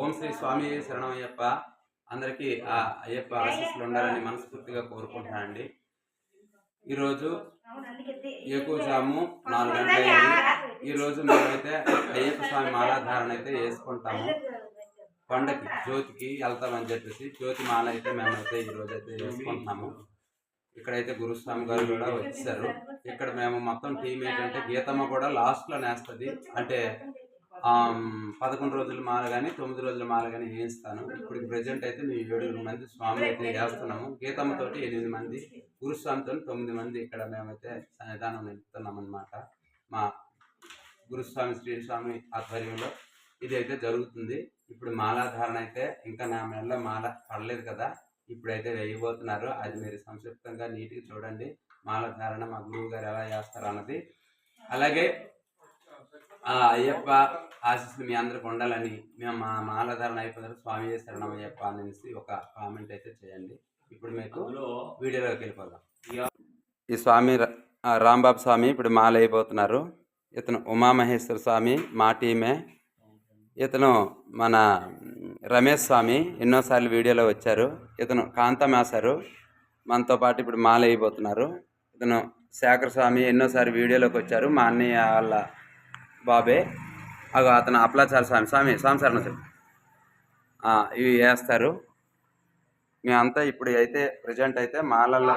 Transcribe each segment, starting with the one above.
ఓం శ్రీ స్వామి శరణమయ్యప్ప. అందరికీ ఆ అయ్యప్ప ఆశీస్సులు ఉండాలని మనస్ఫూర్తిగా కోరుకుంటున్నానండి. ఈరోజు ఎక్కువసాము నాలుగు గంటలయ్యింది ఈరోజు మేమైతే అయ్యప్ప స్వామి మాలాధారణ అయితే వేసుకుంటాము. పండకి జ్యోతికి వెళ్తామని చెప్పేసి జ్యోతి మాల అయితే మేమైతే ఈరోజు అయితే వేసుకుంటున్నాము. ఇక్కడైతే గురుస్వామి గారు కూడా వచ్చారు ఇక్కడ మేము మొత్తం టీం ఏంటంటే గీతమ్మ కూడా లాస్ట్లో నేస్తుంది. అంటే పదకొండు రోజుల మాల కానీ తొమ్మిది రోజుల మాల కానీ వేయిస్తాను. ఇప్పుడు ప్రజెంట్ అయితే మేము ఏడుగురు మంది స్వామి అయితే వేస్తున్నాము. గీతమ్మతోటి ఎనిమిది మంది గురుస్వామితో తొమ్మిది మంది ఇక్కడ మేమైతే సన్నిధానం నిలుపుతున్నాం అనమాట మా గురుస్వామి శ్రీ స్వామి ఆధ్వర్యంలో ఇది అయితే జరుగుతుంది. ఇప్పుడు మాలాధారణ అయితే ఇంకా నా మెడలో మాల పడలేదు కదా ఇప్పుడైతే వేయబోతున్నారు. అది మీరు సంక్షిప్తంగా నీట్గా చూడండి. మాలాధారణ మా గురువు గారు ఎలా చేస్తారు అన్నది అలాగే ఆ అయ్యప్ప ఆశీస్సులు మీ అందరికి ఉండాలని మేము మా మాలాధారణ అయిపోతారు స్వామి శరణం అయ్యప్ప అనేసి ఒక కామెంట్ అయితే చేయండి. ఇప్పుడు మీకు వీడియోలోకి వెళ్ళిపోదాం. ఈ స్వామి రాంబాబు స్వామి ఇప్పుడు మాల అయిపోతున్నారు. ఇతను ఉమామహేశ్వర స్వామి మా టీమే. ఇతను మన రమేష్ స్వామి ఎన్నోసార్లు వీడియోలో వచ్చారు. ఇతను కాంతమాసారు. మనతో పాటు ఇప్పుడు మాల అయిపోతున్నారు. ఇతను శేఖర్ స్వామి ఎన్నోసార్లు వీడియోలోకి వచ్చారు. మా అన్నయ్య వాళ్ళ బాబే అగో అతను అప్లాచారు స్వామి స్వామి స్వామి సార్ చెప్పు. ఇవి వేస్తారు. మేమంతా ఇప్పుడు అయితే ప్రజెంట్ అయితే మాలల్లో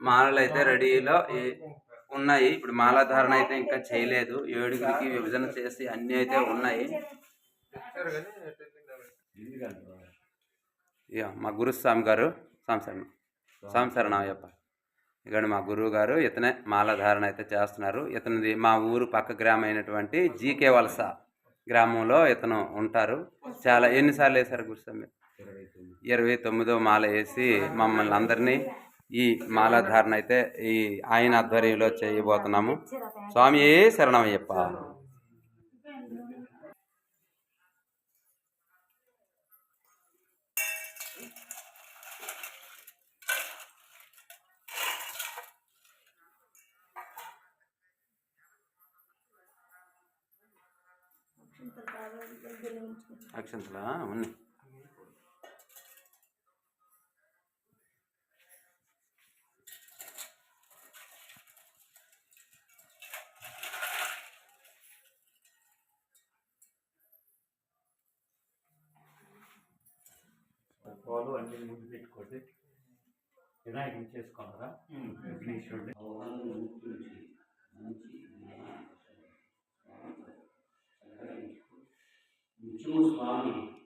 మాలలు అయితే రెడీలో ఉన్నాయి. ఇప్పుడు మాలాధారణ అయితే ఇంకా చేయలేదు. ఏడుగురికి విభజన చేసి అన్నీ అయితే ఉన్నాయి. మా గురుస్వామి గారు సంసరణ సంసరణ అయ్యప్ప. ఇక్కడ మా గురువు గారు ఇతనే మాలధారణ అయితే చేస్తున్నారు. ఇతనిది మా ఊరు పక్క గ్రామం అయినటువంటి జీకే వలస గ్రామంలో ఇతను ఉంటారు. చాలా ఎన్నిసార్లు వేశారు గురుస్వామి ఇరవై తొమ్మిదో మాల వేసి మమ్మల్ని అందరినీ ఈ మాలాధారణ అయితే ఈ ఆయన ఆధ్వర్యంలో చేయబోతున్నాము. స్వామి శరణమయ్యప్ప? అక్షంతలా ఉన్నాయి పాలు అన్ని ముందు పెట్టుకోండి. వినాయకుని చేసుకున్నారా విఘ్నేశ్వరుడు you choose mommy.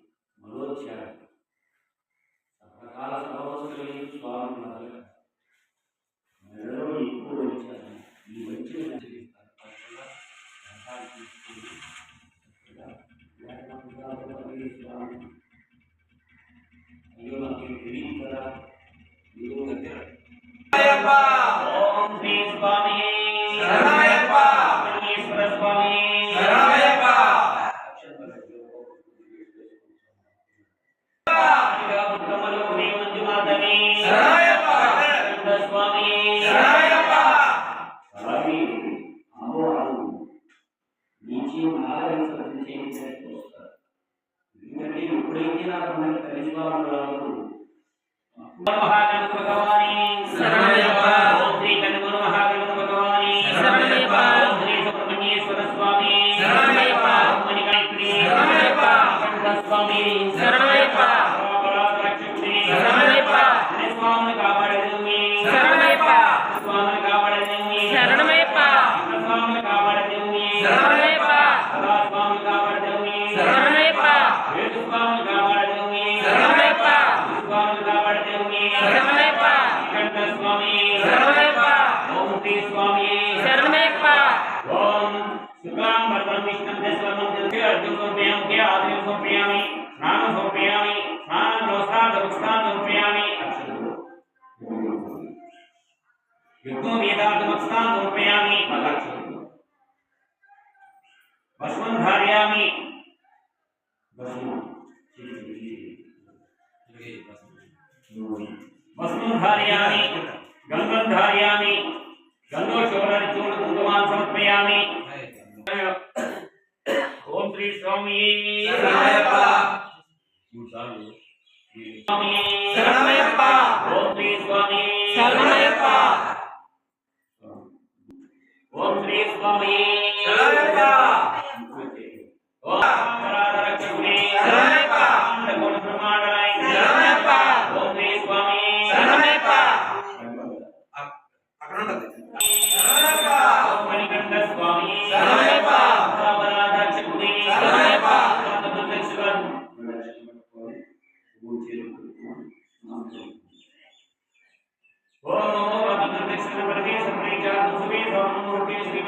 కంఠ స్వామి శ్రీ స్వామి. ఓం శుక్లాం వరదం విష్ణుం దివ్య అర్జున సమర్పయామి ఆదిన సమర్పయామి స్నానం సమర్పయామి స్నానం రోసాద ఉత్సాహం సమర్పయామి యుగ్మం వేదార్థం ఉత్సాహం సమర్పయామి పదాక్షరం భస్మం ధారయామి భస్మం धारयामि गंगं धारयामि गन्धोशोभनर्चूर्ण कुङ्कुमान् समर्पयामि। ओम श्री स्वामी। शरणमयप्पा। शरणमयप्पा। ओम श्री स्वामी। शरणमयप्पा। ओम श्री स्वामी। शरणमयप्पा।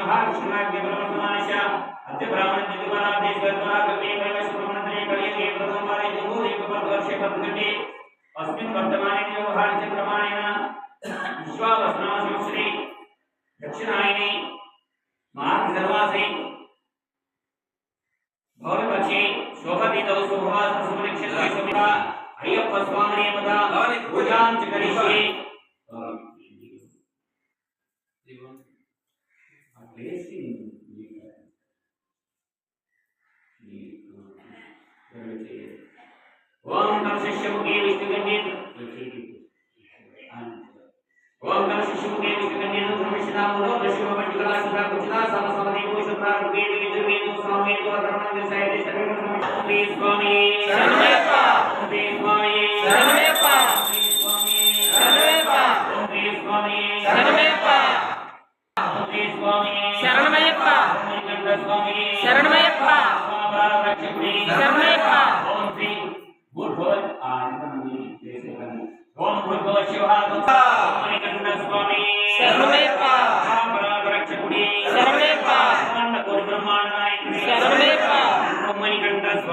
महाविष्णुना ब्रह्मणानिशा अद्य ब्राह्मण दिगुपरा देशवत्वरा गते परमेश ब्रह्मणत्रे कलिये प्रथमारे दुगुरे उपवर्षे पद्गते अस्मिन् वर्तमाने व्यवहार च प्रमाणेन विश्वावसना संश्री दक्षिणायने मार्गधर्वासि भवनपक्षे शोभतीतौ शुभवासं सुमनिक्षितौ सुमिता अय्यप्पस्वामिने पदा भवनि पूजां च करिष्ये ఓం కలశిష్యముఖే విష్ణుగణ్యేన ఓం కలశిష్యముఖే విష్ణుగణ్యేన భూమిష్యదాములో దశమ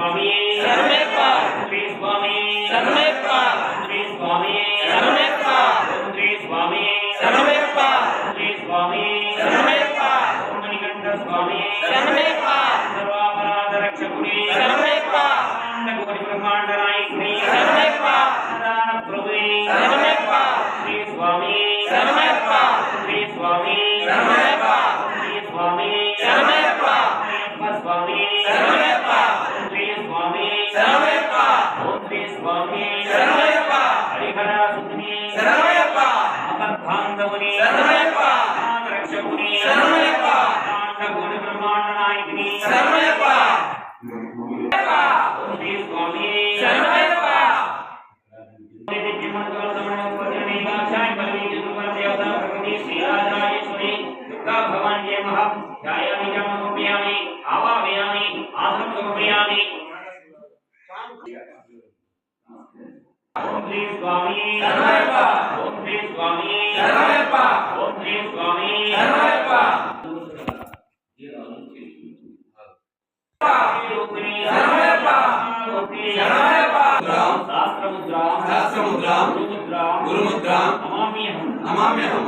Amén. Amén. Amén. சுவாமி சரணமய்யப்பா ஹரிஹரா சுந்தரி சரணமய்யப்பா அமர்தாங்கமுனி சரணமய்யப்பா ரக்ஷமுனி சரணமய்யப்பா காந்த கோடி பிரம்மாண்ட நாயகினி శాస్త్రముద్రాం గురుముద్రాం నమామ్యహం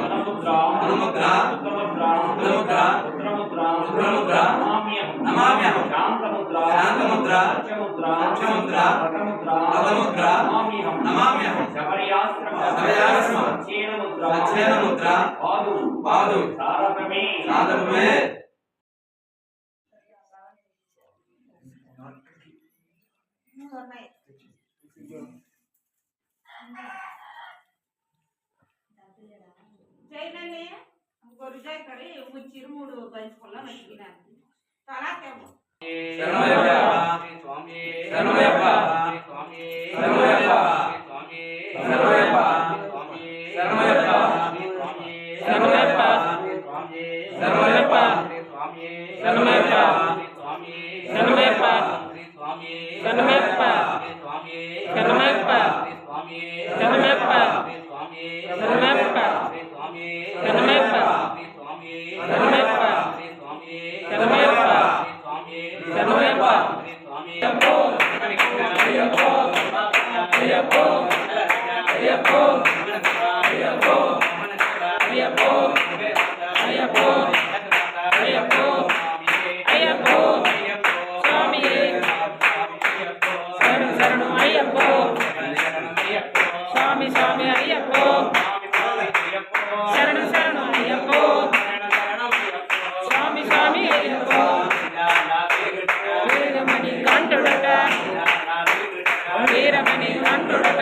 గురుముద్రా రుద్రముద్ర రుద్రముద్ర నమామ్యహం శాంతముద్ర అక్షముద్ర పదముద్ర నమామ్యహం శబర్యాశ్రమ అక్షయనముద్ర పాదు పాదు సాధకమే ಜೈನಲ್ಲಿ ಗುರುಜಾಯ್ ಕಡೆ ಮುಚ್ಚಿರು ಮೂಡು ಬಂಚ್ಕೊಳ್ಳ ಮೈಗಿನ ತಲಾಕೆಮ್ಮ ಸ್ವಾಮಿ ಶರಣಯ್ಯಪ್ಪ ಸ್ವಾಮಿ ಶರಣಯ್ಯಪ್ಪ ಸ್ವಾಮಿ ಶರಣಯ್ಯಪ್ಪ ಸ್ವಾಮಿ ಶರಣಯ್ಯಪ್ಪ ಸ್ವಾಮಿ ಶರಣಯ್ಯಪ್ಪ ಸ್ವಾಮಿ ಶರಣಯ್ಯಪ್ಪ ಸ್ವಾಮಿ ಶರಣಯ್ಯಪ್ಪ Kenapa? Kenapa? Karena? Veeramani ನಂಟುಡುಗ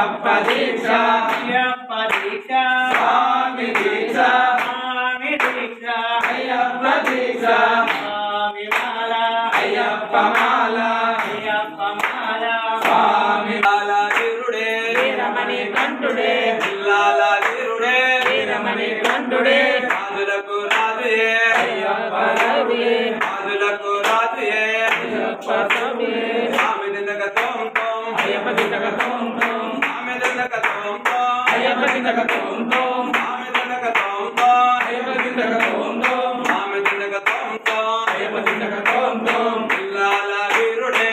Ayyappa దీక్ష. స్వామి దీక్ష. స్వామి దీక్ష. అయ్యప్ప దీక్ష. స్వామి మాల. అయ్యప్ప మాల. అయ్యప్ప మాల. స్వామి లాల వీరుడే వీరమణి కంఠుడే లాల వీరుడే వీరమణి కంఠుడే రాజులకు రాజుయే. అయ్యప్ప రవియే రాజులకు రాజుయే. అయ్యప్ప స్వామియే అయ్యప్ప దినక తోం తోం స్వామి దిందక తోం తోం అయ్యప్ప దినక తోం తోం స్వామి దిందక తోం వీరుడే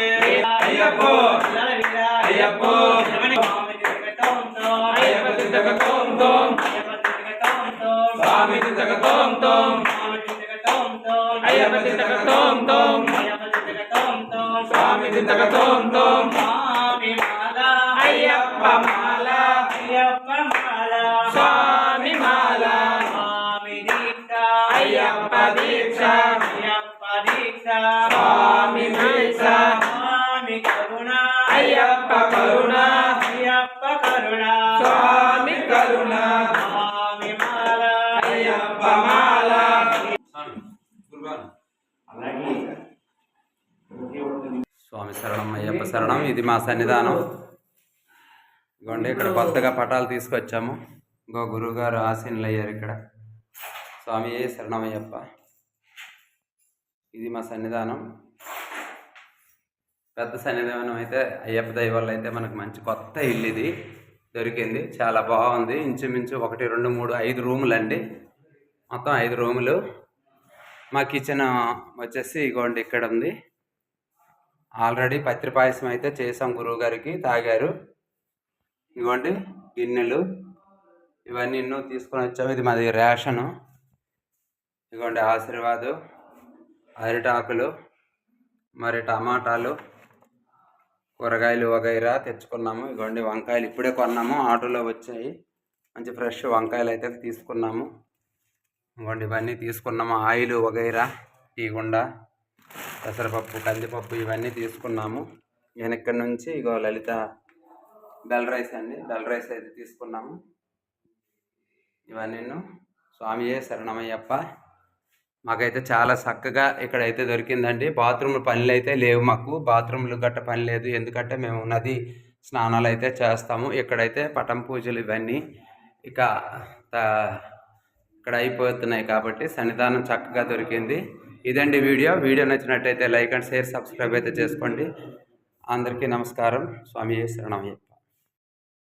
అయ్యప్పో అయ్యప్పో వీరమణి స్వామి దిగటంతో అయ్యప్ప దినక స్వామి అయ్యప్ప స్వామి స్వామి మాల అయ్యప్ప మాల. అయ్యప్ప స్వామి కరుణ స్వామి మాల అయ్యప్ప మాల. స్వామి శరణం అయ్యప్ప శరణం ఇది మా సన్నిధానం. ఇదిగోండి ఇక్కడ కొత్తగా పటాలు తీసుకొచ్చాము. ఇంకో గురువుగారు ఆసీనులు అయ్యారు ఇక్కడ. స్వామి శరణం అయ్యప్ప. ఇది మా సన్నిధానం. పెద్ద సన్నిధానం అయితే అయ్యప్ప దైవాళ్ళు అయితే మనకు మంచి కొత్త ఇల్లు ఇది. దొరికింది. చాలా బాగుంది. ఇంచుమించు ఒకటి రెండు మూడు ఐదు రూములు అండి మొత్తం ఐదు రూములు. మా కిచెన్ వచ్చేసి ఇగోండి ఇక్కడ ఉంది ఆల్రెడీ పత్రి పాయసం అయితే చేసాం గురువు గారికి తాగారు. ఇగోండి గిన్నెలు. ఇవన్నీ ఎన్నో తీసుకొని వచ్చాము. ఇది మాది రేషను. ఇదిగోండి ఆశీర్వాదు. అరిటాకులు. మరి టమాటాలు. కూరగాయలు వగైరా తెచ్చుకున్నాము. ఇదిగోండి వంకాయలు ఇప్పుడే కొన్నాము. ఆటోలో వచ్చాయి. మంచి ఫ్రెష్ వంకాయలు అయితే తీసుకున్నాము. ఇదిగోండి ఇవన్నీ తీసుకున్నాము. ఆయిల్ వగైరా టీగుండా పెసరపప్పు కందిపప్పు ఇవన్నీ తీసుకున్నాము. నేను ఇక్కడ నుంచి ఇగో లలిత బెల్ రైస్ అండి. బెల్ రైస్ అయితే తీసుకున్నాము. ఇవన్నీ స్వామియే శరణమయ్యప్ప. మాకైతే చాలా చక్కగా ఇక్కడైతే దొరికిందండి. బాత్రూమ్ పనులు అయితే లేవు మాకు. బాత్రూమ్లు గట్ట పని లేదు. ఎందుకంటే మేము నది స్నానాలు అయితే చేస్తాము. ఇక్కడైతే పటం పూజలు ఇవన్నీ ఇక ఇక్కడ అయిపోతున్నాయి కాబట్టి సన్నిధానం చక్కగా దొరికింది. ఇదండి వీడియో. వీడియో నచ్చినట్టయితే లైక్ అండ్ షేర్ సబ్స్క్రైబ్ అయితే చేసుకోండి. అందరికీ నమస్కారం. స్వామి శరణమయ్య.